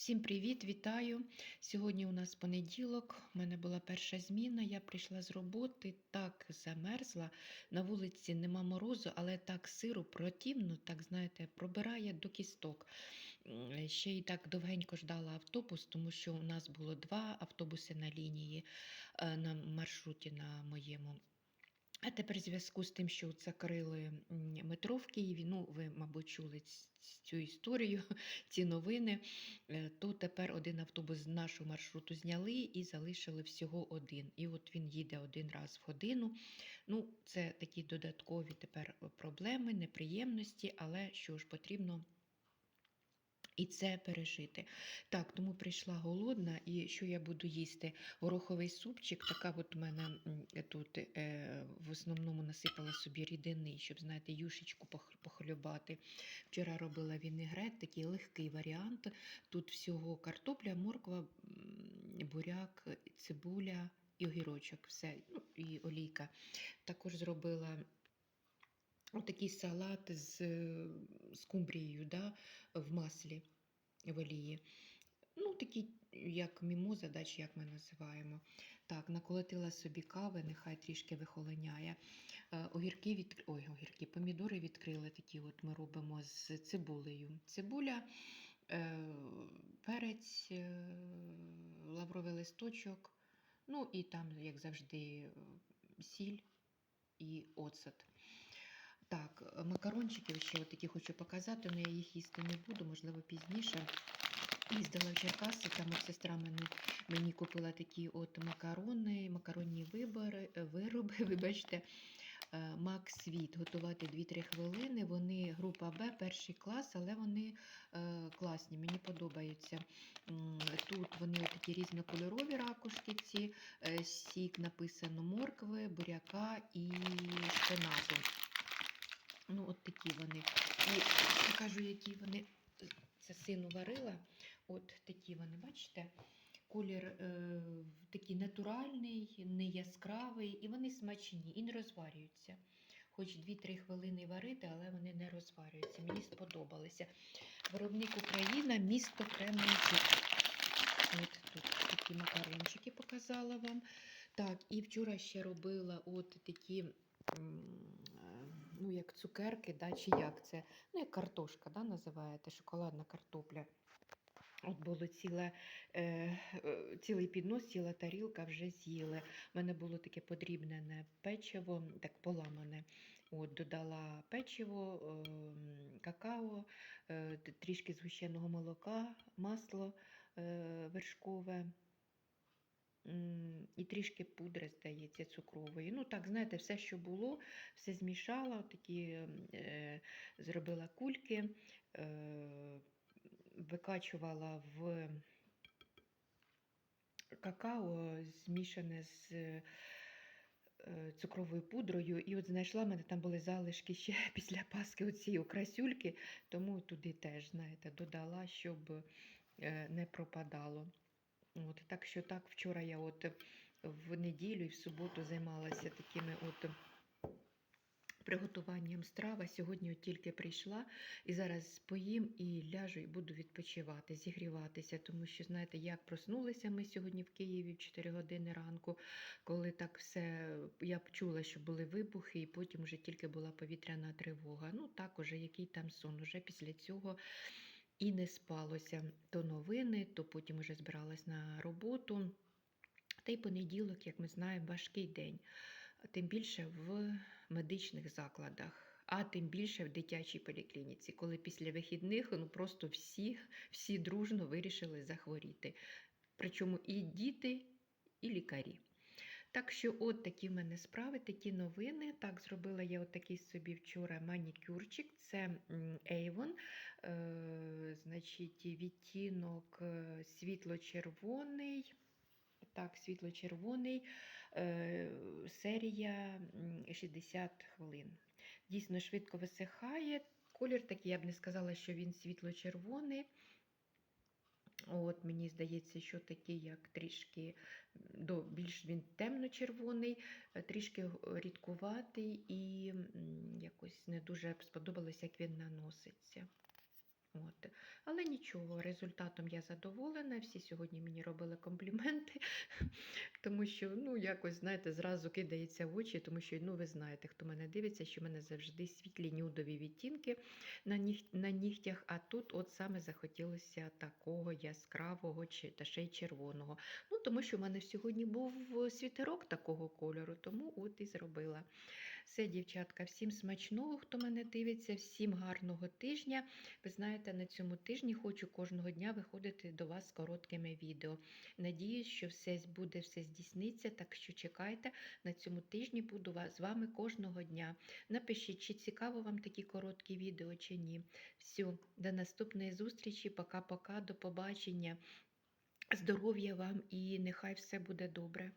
Всім привіт, вітаю! Сьогодні у нас понеділок, у мене була перша зміна. Я прийшла з роботи, так замерзла. На вулиці нема морозу, але так сиру противно, так знаєте, пробирає до кісток. Ще й так довгенько ждала автобус, тому що у нас було два автобуси на лінії е, на маршруті на моєму. А тепер зв'язку з тим, що закрили метро в Києві, ну ви, мабуть, чули цю історію, ці новини, е, то тепер один автобус з нашого маршруту зняли і залишили всього один. І от він їде один раз в годину. Ну, це такі додаткові тепер проблеми, неприємності, але що ж потрібно. І це пережити. Так, тому прийшла голодна, і що я буду їсти? Гороховий супчик, така от у мене тут е, в основному насипала собі рідини, щоб, знаєте, юшечку похлюбати. Вчора робила вінегрет, такий легкий варіант. Тут всього картопля, морква, буряк, цибуля і огірочок. Все, ну, і олійка. Також зробила. Отакий салат з скумбрією да, в маслі в олії. Ну, такий, як мімоза, да, чи як ми називаємо. Так, наколотила собі кави, нехай трішки вихолоняє. Е, Огірки від... Ой, огірки, помідори відкрили такі, от ми робимо з цибулею. Цибуля, е, перець, е, лавровий листочок, ну і там, як завжди, сіль і оцет. Так, е, макарончики ще такі хочу показати, але я їх їсти не буду, можливо, пізніше. Їздила в Черкаси, там от сестра мені, мені купила такі от макарони, макаронні вибори, е, вироби, вибачте, Мак Світ. Готувати 2-3 хвилини. Вони група Б, перший клас, але вони е, класні, мені подобаються. Тут вони такі різнокольорові ракушки, ці сік написано моркви, буряка і шпинату. Ну, от такі вони. І покажу, які вони. Це сину варила. От такі вони, бачите? Колір е, такий натуральний, не яскравий, і вони смачні і не розварюються. Хоч 2-3 хвилини варити, але вони не розварюються. Мені сподобалися. Виробник Україна, місто Кременчук. От тут такі макарончики показала вам. Так, і вчора ще робила от такі, ну, як цукерки, да, чи як це? Ну, як картошка, да, називаєте, шоколадна картопля. От було ціле, е, е, цілий піднос, ціла тарілка вже з'їли. У мене було таке подрібнене печиво, так поламане. От, додала печиво, ем, какао, е, трішки згущеного молока, масло е, вершкове. І трішки пудри, здається, цукрової. Ну, так, знаєте, все, що було, все змішала, такі е, зробила кульки, е, викачувала в какао, змішане з е, цукровою пудрою. І от знайшла, в мене там були залишки ще після Паски оцієї красюльки, тому туди теж, знаєте, додала, щоб не пропадало. От, так що так, вчора я от в неділю і в суботу займалася такими от приготуванням страв, а сьогодні от тільки прийшла і зараз поїм і ляжу і буду відпочивати, зігріватися, тому що, знаєте, як проснулися ми сьогодні в Києві в 4 години ранку, коли так все, я чула, що були вибухи, і потім вже тільки була повітряна тривога. Ну так, уже який там сон, уже після цього і не спалося. То новини, то потім уже збиралась на роботу. Та й понеділок, як ми знаємо, важкий день, тим більше в медичних закладах, а тим більше в дитячій поліклініці, коли після вихідних ну, просто всі, всі дружно вирішили захворіти. Причому і діти, і лікарі. Так що, от такі в мене справи, такі новини. Так, зробила я от такий собі вчора манікюрчик. Це Avon, е, значить, відтінок е, світло-червоний. Так, світло-червоний, е, серія 60 хвилин. Дійсно швидко висихає. Колір такий, я б не сказала, що він світло-червоний. От, мені здається, що такий, як трішки до, більш він темно-червоний, е, трішки рідкуватий і якось не дуже сподобалось, як він наноситься. От. Але нічого, результатом я задоволена. Всі сьогодні мені робили компліменти, тому що, ну, якось, знаєте, зразу кидається в очі, тому що, ну, ви знаєте, хто мене дивиться, що в мене завжди світлі нюдові відтінки на, ніх, на нігтях, а тут от саме захотілося такого яскравого чи та ще й червоного. Ну, тому що в мене сьогодні був світерок такого кольору, тому от і зробила. Все, дівчатка, всім смачного, хто мене дивиться, всім гарного тижня. Ви знаєте, на цьому тижні хочу кожного дня виходити до вас з короткими відео. Надіюсь, що все буде все здійсниться, так що чекайте. На цьому тижні буду з вами кожного дня. Напишіть, чи цікаво вам такі короткі відео, чи ні. Все, до наступної зустрічі. Пока-пока, до побачення. Здоров'я вам і нехай все буде добре.